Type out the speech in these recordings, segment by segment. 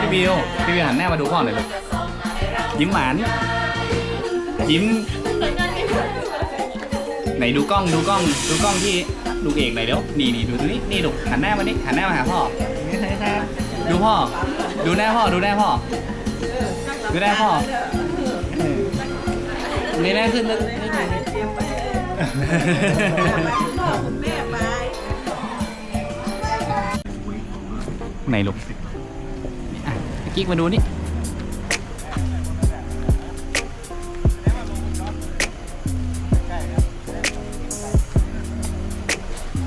พี่บิวพี่บิวหันหน้ามาดูพ่อหน่อยลูกยิ้มหวานยิ้ม ไหนดูกล้องดูกล้องดูกล้องที่ลูเอกหน่อยเดี๋ยวนี่นี่ดูตรงนี้นี่ลูกหันหน้ามานี่หันหน้ามาหาพ่อดูพ่อ ดูหน้าพ่อดูหน้าพ่อดูหน้าพ่อนี่หน้าขึ้นลึกนิดนึงไหนลูก กิ๊กมาดูนี่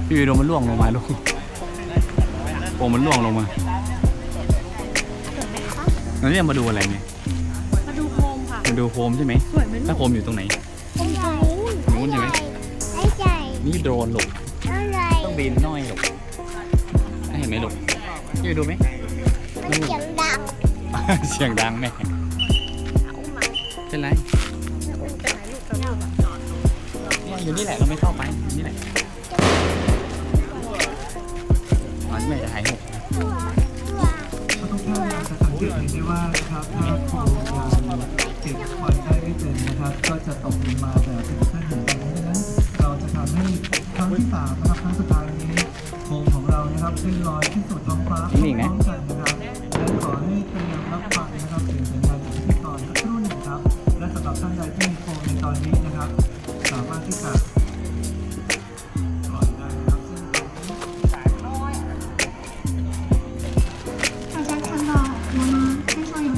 พี่วิวโดนมันล่วงลงมาลูกโอ้มันล่วงลงมาแล้วเนี่ยมาดูอะไรเนี่ยมาดูโคมค่ะมาดูโฟมใช่ไหมสวยไหมแล้วโฟมอยู่ตรงไหน ไอ้ใหญ่นู้นใช่ไหม ไอ้ใหญ่นี่โดรนลูกอะไรต้องบินน้อยลูกเห็นไหมลูกพี่วิวดูไหมมันเสียงดัง เสียงดังแม่เป็นไรอุ้มไปไหนลูกกับลูกอะเนี่ยอยู่นี่แหละเราไม่เข้าไปอยู่นี่แหละอ๋อแม่จะหายหกทุกท่านจะสังเกตเห็นได้ว่านะครับถ้าผู้บริการเก็บควันได้ไม่เป็นนะครับ ก็จะตกลงมาแบบเป็นเส้นเห็นแบบนี้ดังนั้น เราจะทำให้ครั้งที่สามนะครับครั้งสุดท้ายนี้โคมของเรานะครับขึ้นลอยที่สุดท้องฟ้าพร้อมกันนะครับและ เป็นแนวพับฟังนะครับเป็นสัญญาณดิจิตอลรุ่นหนึ่งครับ และสำหรับท่านใดที่มีโฟในตอนนี้นะครับ สามารถที่จะ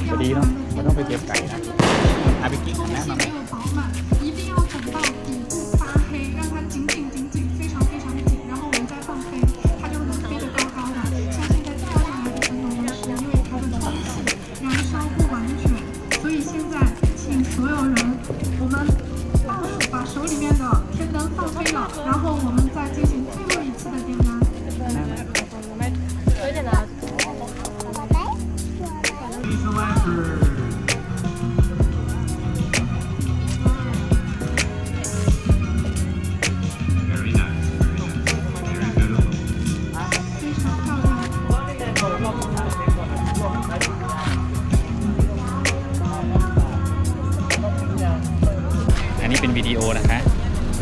พอดีเนาะมันต้องไปเก็บไก่นะอาไปกินขอม่มาไหม 然后。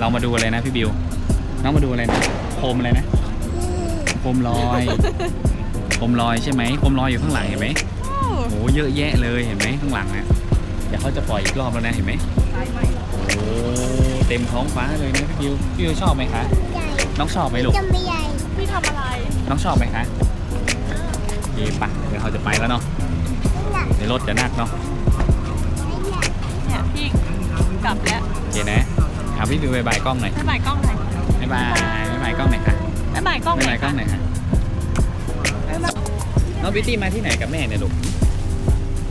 เรามาดูอะไรนะพี่บิว น้องมาดูอะไรนะโคมอะไรนะโคมลอยโคมลอยใช่ไหมโคมลอยอยู่ข้างหลังเห็นไหมโอ้เยอะแยะเลยเห็นไหมข้างหลังนะเดี๋ยวเขาจะปล่อยอีกรอบแล้วนะเห็นไหมโอ้เต็มท้องฟ้าเลยนะพี่บิวพี่บิวชอบไหมคะใหญ่น้องชอบไหมลูกจะไม่ใหญ่พี่ทำอะไร น้องชอบไหมคะดีปะเดี๋ยวเราจะไปแล้วเนาะหนักในรถจะนักเนาะไม่ใหญ่เนี่ยพี่กลับแล้วโอเคนะ เอาพี่บิวบายบายกล้องหน่อยบ๊ายบายกล้องหน่อยบายบายบายบายกล้องหน่อยค่ะบ๊ายบายกล้องหบายน่บาอยยกล้องหน่อยค่ะน้องบิวตี้มาที่ไหนกับแม่เนี่ยลูก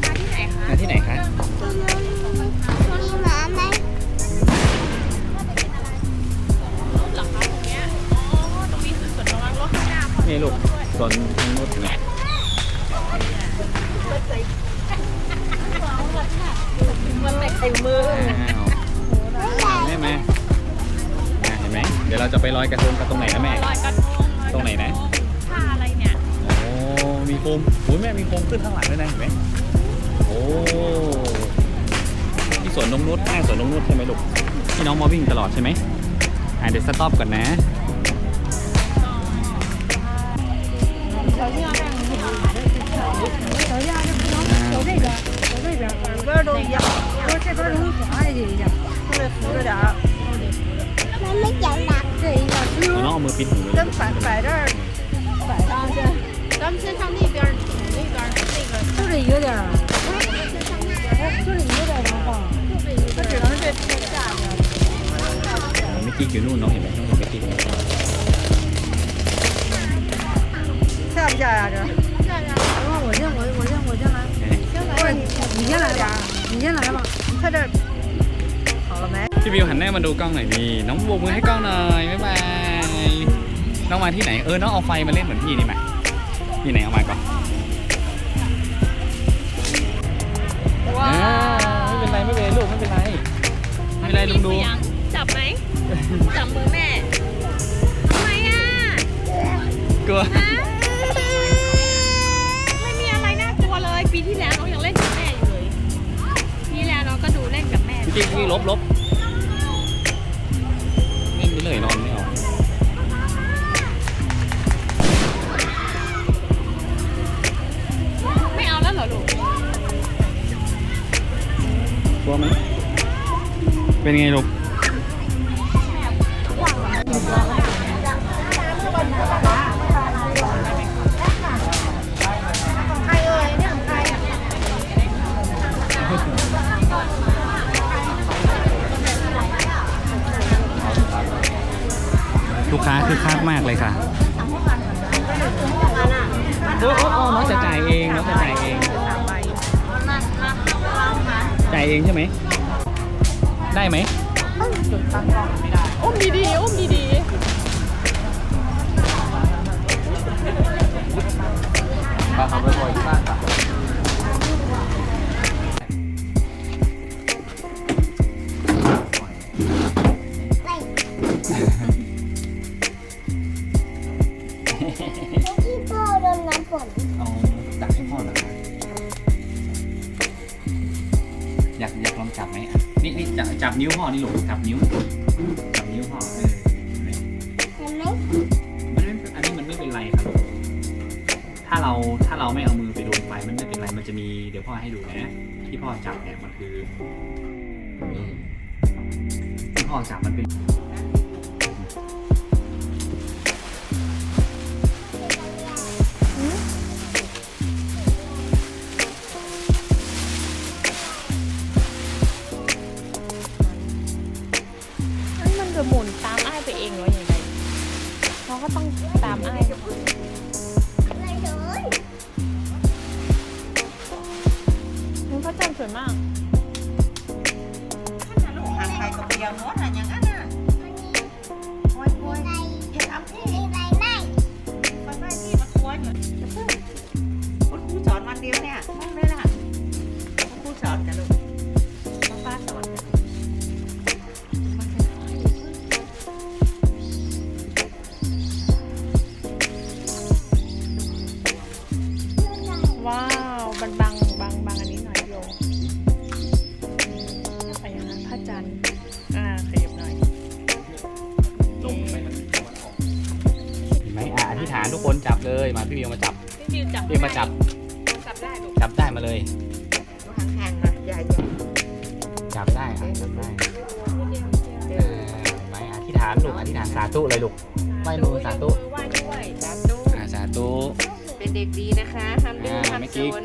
มาที่ไหนคะมาที่ไหนคะตรงนู้นมีหมาไหมหลังคาตรงเนี้ยอ๋อตรงนี้คือส่วนระวังรถข้างหน้าพ่อนี่ลูกส่วนทางรถเนี่ยมันเตะเต็มมืออ้ ดี๋ยวเราจะไปลอยกระทงกันตรงไหนนะแม่ ลอยกระทงลอยกะตรงไหนนะท่าอะไรเนี่ยโอ้ มีโคมโอ้ยแม่มีโคมขึ้นข้างหลังด้วยนะเห็นไหมโอ้ที่สวนนงนุชหน้าสวนนงนุชใช่ไหมลูกที่น้องมาวิ่งตลอดใช่ไหมอะเดี๋ยวสต็อปก่อนนะ มันไม่เสียงดังเอาน้อ 这一下车摆摆这儿摆上去。咱们先上那边走那边那个就这一个点儿啊就这一个。儿能就这一个地只能下不下呀这下不下呀。等会儿我先我先我先我先来。不是你先来点儿。你先来吧。你看这儿。好了没。 พี่วิวหันหน้ามาดูกล้องหน่อยดิน้องโบกมือให้กล้องหน่อยบ๊ายบายน้องมาที่ไหนเออน้องเอาไฟมาเล่นเหมือนพี่นี่ไหมพี่ไหนเอามาก่อนว้าไม่เป็นไรไม่เป็นไรลูกไม่เป็นไรไม่เป็นไรลุงดู จับไหมจับมือแม่ทำไมอะกลัวไม่มีอะไรน่กลัวเลย ปีที่แล้วน้องยังเล่นกับแม่อยู่เลยปีแล้วน้องก็ดูเล่นกับแม่พี่พี่ลบลบ เหรอลูกกลัวไหมเป็นไงลูกลูกค้าคือคักมากเลยค่ะโอ้โอ้น้องจะจ่ายเองน้องจะจ่ายเอง จ่ายเองใช่ไหม ได้ไหม อุ้มดีๆอุ้มดีป อยากอยากลองจับไหมอะนี่นี่จับจับนิ้วพ่อนี่ลูกจับนิ้วจับนิ้วพ่อเออเห็นไหมเห็นไหมมันไม่อันนี้มันไม่เป็นไรครับ ถ้าเราถ้าเราไม่เอามือไปโดนไฟมันไม่เป็นไรมันจะมีเดี๋ยวพ่อให้ดูนะที่พ่อจับเนี่ยมันคือนี่ที่พ่อจับมันเป็น มันพระจันทร์สวยมาก hàng ngày cục giờ nữa là những anh à thôi thôi ใน giờ làm ใน gì ใบไม้ con nói gì mà thua nhỉ con cú sọt มันเดียวเนี่ยมองเลยล่ะ จับเลยมาพี่เบียวมาจับ พี่บิวจับพี่เบียวมาจับ จับได้ลูกจับได้มาเลย nó hàng hàng mà dài dài จับได้อะจับได้เออเห็นไหมอธิษฐานลูกอธิษฐานสาธุเลยลูกไหว้มือสาธุไหว้ด้วยสาธุอ่าสาธุเป็นเด็กดีนะคะห้ามดื้ออ่าห้ามไม่โซกิ๊กน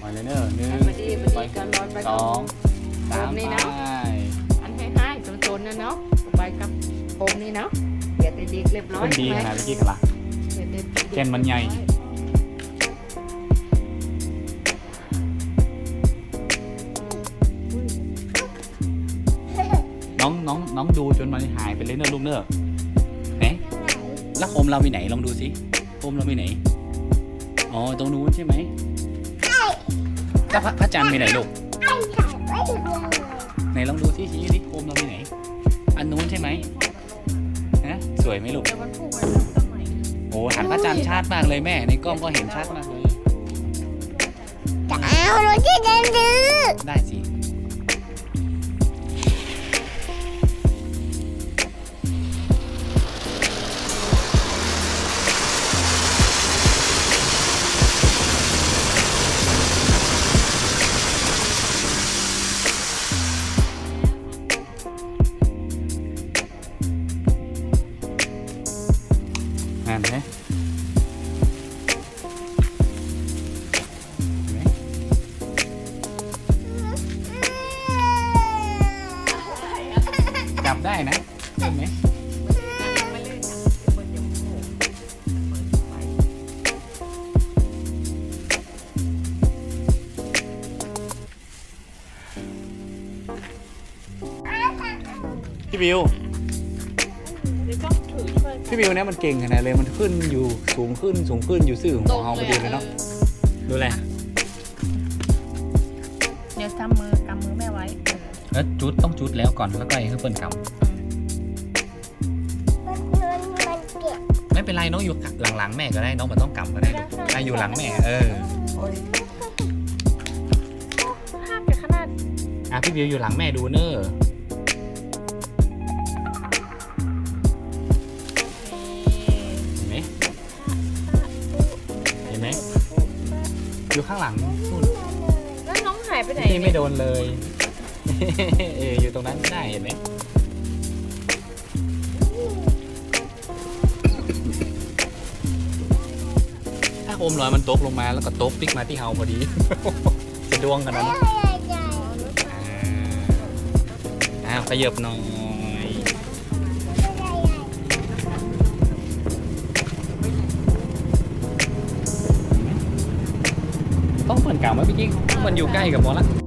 ปล่อยเลยเนอะหนึ่งให้มาดีมาดีกันร้อนไปสองสามนี่ไปเนาะอันให้ให้โซนๆนะเนาะไปกับผมนี่เนาะเดี๋ยวเด็กๆเรียบร้อคยนดีขใช่ไหมนาดพี่กิ๊กกันละเดี๋ยวเด็กๆ แก่นมันใหญ่น้องน้องน้องดูจนมันหายไปเลยเนอะลูกเนอะไหนแล้วโคมเราไปไหนลองดูสิโคมเราไปไหนอ๋อตรงนู้นใช่ไหมแล้วพระพระจันทร์ไปไหนลูกไหนลองดูสิชี้ดิโคมเราไปไหน อันนู้นใช่ไหมฮะสวยไหมลูก โอ้หันพระจันทร์ชัดมากเลยแม่ ในกล้องก็เห็นชัดมากเลย จะเอารถที่เดินดื้อได้สิ นไหมเห็นไหมจับได้นะเห็นไหมพี่บิว พี่บิวเนี่ยมันเก่งขนาดเลยมันขึ้นอยู่สูงขึ้นสูงขึ้นอยู่ซื่อของเฮาพอดีเลยเนาะดูแลเดี๋ยวจับมือกำมือแม่ไว้เออแล้วจุดต้องจุดแล้วก่อนแล้วก็ให้เพื่อนกมันมันมันเก็บำไม่เป็นไรน้องอยู่หลังๆแม่ก็ได้น้องมันต้องกำก็ได้ลูกอะอยู่หลังแม่เออภาพจะขนาดอะพี่บิวอยู่หลังแม่ดูเนอะ อยู่ข้างหลังนู่นแล้วน้องหายไปไหนพี่ไม่โดนเลย เอออยู่ตรงนั้นก็ได้เห็นไหมถ้าโคมลอยมันตกลงมาแล้วก็ตกปิกมาที่เฮาพอดี จะดวงกันนั้นอ้าวขยับหน่อย ต้องเหมือนเก่าไหมพี่กิ๊กมันอยู่ใกล้กับบอลละ